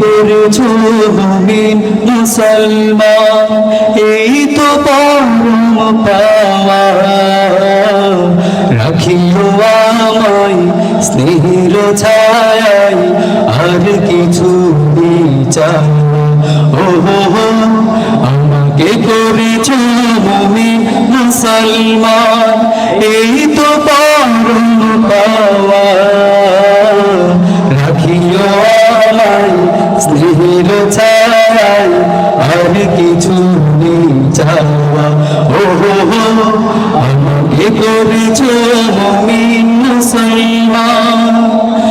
করেছ মুসলমান, এই তো পরম পাওয়া রাখিও স্নেহের ছায় আর কিছু বিচার। ও আমাকে করেছ মুসলমান, এই তো পরম পাওয়া রাখিও আমায় স্নেহের ছায় আর কিছু নেই চাওয়া ও হো হো আমাকে করেছ মুমিন মুসলমান।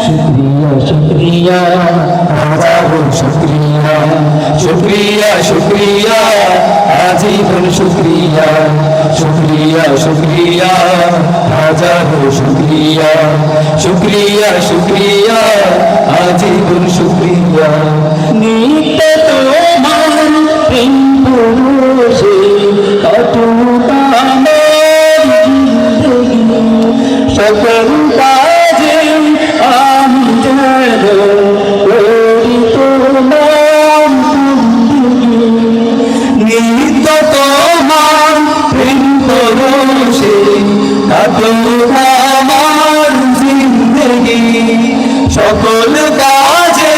শুক্রিয়া শুক্রিয়া, হাজারো শুক্রিয়া। শুক্রিয়া শুক্রিয়া। আজীবন শুক্রিয়া শুক্রিয়া শুক্রিয়া হাজারো শুক্রিয়া শুক্রিয়া শুক্রিয়া আজীবন শুক্রিয়া। নিত্য তোমার প্রেম পুরুষে কটুকা আমার সকল সকল কাজে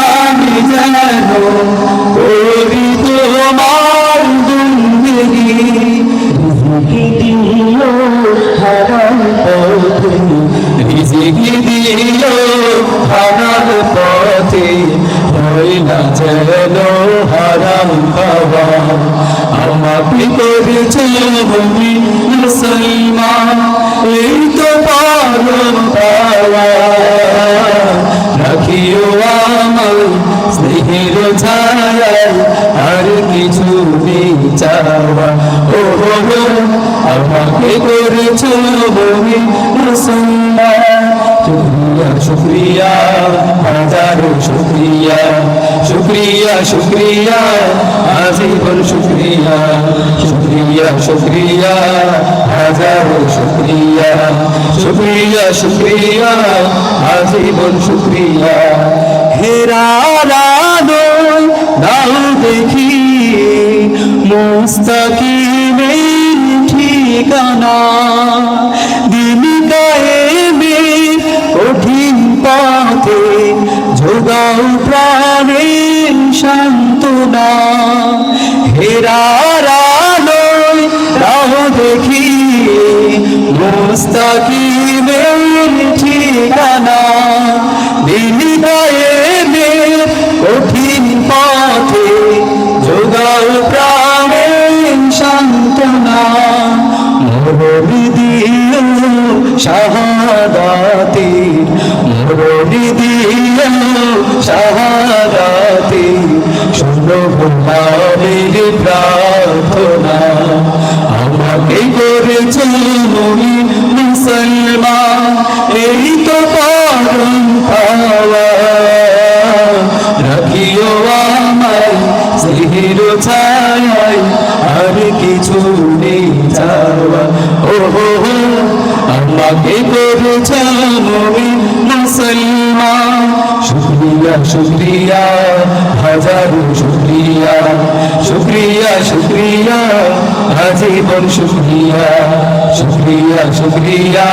আমি যেন করি তোমার রিজিকি দিও হারাম পথে, রিজিকি দিও হারাম পথে হয় না যেন হারাম খাওয়া আমাকে করেছে মুসলমান, এই তো পালন আর কিছু চাওয়া। ও আমাকে করেছ ভূমি মুসলমান শুক্রিয়া শুক্রিয়া, হাজারো শুক্রিয়া। শুক্রিয়া শুক্রিয়া, আজীবন শুক্রিয়া। শুক্রিয়া শুক্রিয়া, হাজারো শুক্রিয়া। শুক্রিয়া শুক্রিয়া, আজীবন শুক্রিয়া। হেরারানোয় দাও দেখি মুস্তাকিমের ঠিকানা। দিন কায়েমের কঠিন পথে যোগাও প্রাণের সান্ত্বনা। হেরারানোয় দাও দেখি মুস্তাকিমের ঠিকানা। প্রার্থনা আমাকে করেছ মুমি মুসলমান, এই তো পরম পাওয়া, রাখিও আমায় স্নেহের ছায়, আর কিছু নেই চাওয়া। ও আমাকে করেছ মুমি মুসলমান। শুক্রিয়া শুক্রিয়া, হাজারো শুক্রিয়া। শুক্রিয়া শুক্রিয়া, আজীবন শুক্রিয়া। শুক্রিয়া শুক্রিয়া,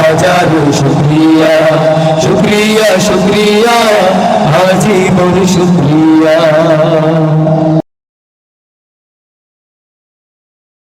হাজারো শুক্রিয়া। শুক্রিয়া শুক্রিয়া, আজীবন শুক্রিয়া।